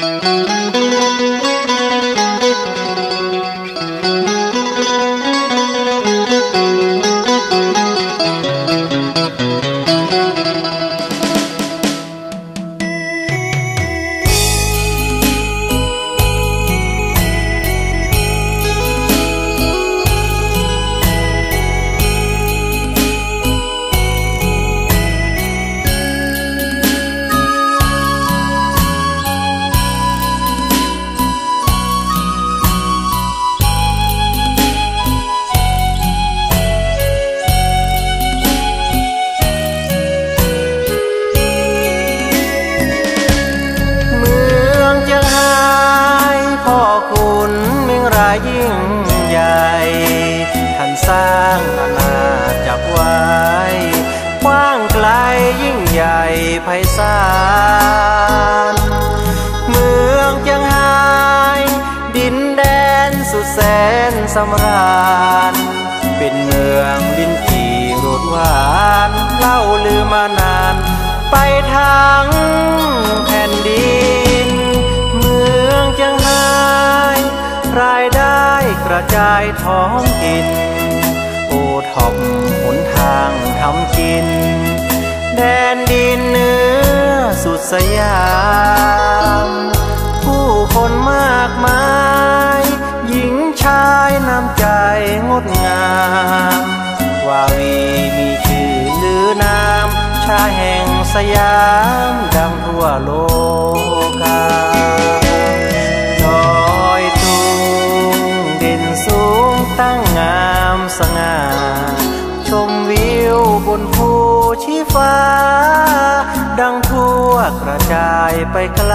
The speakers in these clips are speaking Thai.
Música างอาาจักไว้กว้างไกลยิ่งใหญ่ไพศาล เมืองจังหาย ดินแดนสุดแสนสำราญ เป็นเมืองดินจีรสหวานเล่าลือมานาน ไปทางแผ่นดิน เมืองจังหาย รายได้กระจายท้องถิ่น ถ่อมหนทางทำกิน แดนดินเนื้อสุดสยาม ผู้คนมากมาย หญิงชายน้ำใจงดงาม ว่าวีมีชื่อหรือนาม ชาแห่งสยามดังทั่วโลก ดังทั่วกระจายไปไกล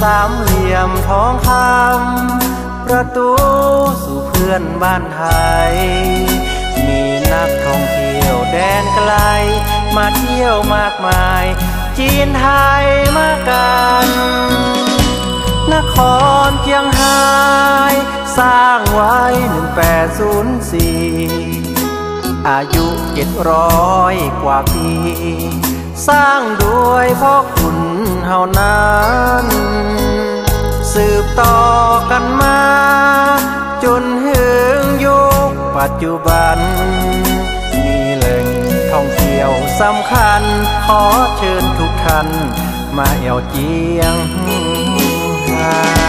สามเหลี่ยมทองคำประตูสู่เพื่อนบ้านไทย มีนักท่องเที่ยวแดนไกล มาเที่ยวมากมาย จีนไทยมากัน นครเจียงไฮ้สร้างไว้ 1804 อายุเจ็ดร้อยกว่าปี สร้างด้วยพ่อคุณเฮานั้นสืบต่อกันมา จนถึงยุคปัจจุบัน มีเหล่งท่องเที่ยวสำคัญ ขอเชิญทุกท่าน มาเอียวเจียงหา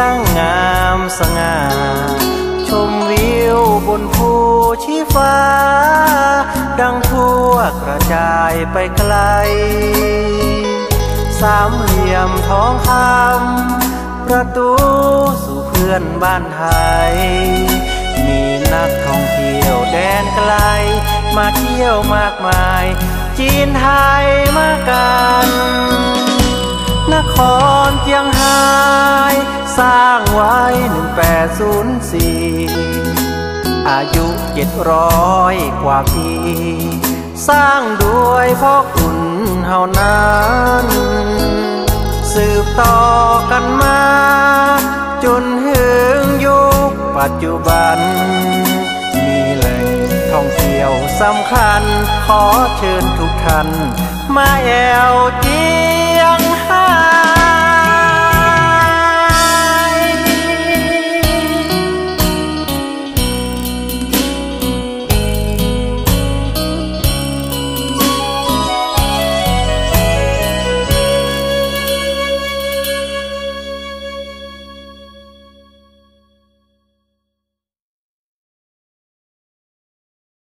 ตั้งงามสง่า ชมวิวบนภูชีฟ้า ดังทั่วกระจายไปไกล สามเหลี่ยมทองคำประตูสู่เพื่อนบ้านไทย มีนักท่องเที่ยวแดนไกล มาเที่ยวมากมาย จีนไทยมากัน นครเจียงไฮ สร้างไว้ 1804 อายุ 700 กว่าปี สร้างด้วยพ่อคุณเฮานั้นสืบต่อกันมา จนถึงยุคปัจจุบัน มีแหล่งท่องเที่ยวสำคัญ ขอเชิญทุกท่าน มาแอวจี